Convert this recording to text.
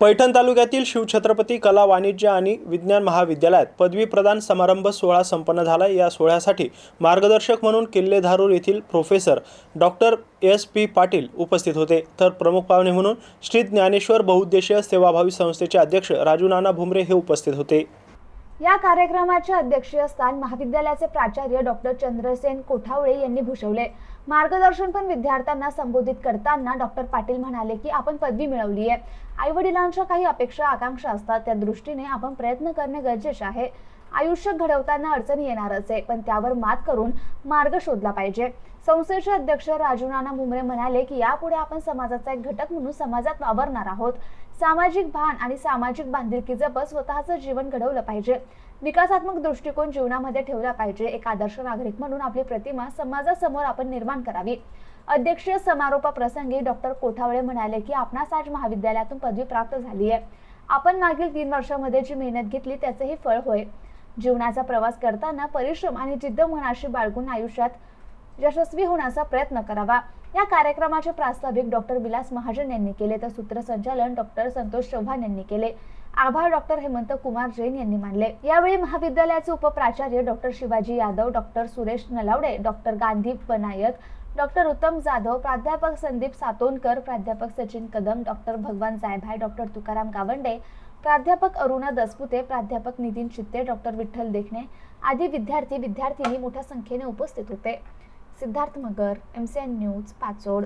पैठण तालुक्यातील शिवछत्रपती कला वाणिज्य आणि विज्ञान महाविद्यालयात पदवी प्रदान समारंभ सोहळा संपन्न झाला. या सोहळ्यासाठी मार्गदर्शक म्हणून किल्ले धारूर येथील professor doctor S. P. Patil उपस्थित होते. तर प्रमुख पाहुणे म्हणून श्री ज्ञानेश्वर बहुउद्देशीय सेवाभावी संस्थेचे अध्यक्ष राजू नाना भुमरे हे उपस्थित होते. या कार्यक्रमाचे अध्यक्षीय स्थान महाविद्यालयाचे प्राचार्य डॉक्टर चंद्रसेन कोठावळे यांनी भूषवले. मार्गदर्शन पण विद्यार्थ्यांना संबोधित करताना डॉक्टर पाटील म्हणाले की आपण पदवी मिळवली आहे आई वडिलांच्या काही अपेक्षा आकांक्षा असतात. त्या दृष्टीने आपण प्रयत्न करणे गरजेचे आहे. आयुष्य घडवताना अडचणी येणारच आहे पण त्यावर मात करून मार्ग शोधला पाहिजे. संस्थेचे अध्यक्ष राजू नाना भुमरे म्हणाले की यापुढे आपण समाजाचा एक घटक म्हणून समाजात वावरणार आहोत. सामाजिक भान आणि सामाजिक बांधिलकी जपत स्वतःचं जीवन घडवलं पाहिजे. विकासात्मक दृष्टिकोन जीवनामध्ये ठेवला पाहिजे. एक आदर्श नागरिक म्हणून आपली प्रतिमा समाजासमोर आपण निर्माण करावी. अध्यक्षीय समारोप प्रसंगी डॉक्टर कोठावळे म्हणाले की आपणास आज महाविद्यालयातून पदवी प्राप्त झाली आहे आपण मागील तीन वर्षामध्ये जी मेहनत घेतली त्याचंही फळ होय. जीवनाचा प्रवास करताना परिश्रम आणि जिद्द मनाशी बाळगून आयुष्यात यशस्वी होण्याचा प्रयत्न करावा. या कार्यक्रमाचे प्रास्ताविक डॉक्टर विलास महाजन यांनी केले तर सूत्रसंचालन डॉक्टर संतोष चव्हाण यांनी केले. आभार डॉक्टर हेमंत कुमार जैन यांनी मानले. यावेळी महाविद्यालयाचे उपप्राचार्य doctor Shivaji Yadav doctor Suresh Nalawade doctor Gandhi Banayat doctor Uttam Jadhav प्राध्यापक संदीप सातोनकर प्राध्यापक सचिन कदम डॉक्टर भगवान जायभाय डॉक्टर तुकाराम गावंडे प्राध्यापक अरुणा दसपुते प्राध्यापक नितीन चित्ते डॉक्टर विठ्ठल देखणे आदी विद्यार्थी विद्यार्थिनी मोठ्या संख्येने उपस्थित होते. Siddharth Magar M C N news Pachod.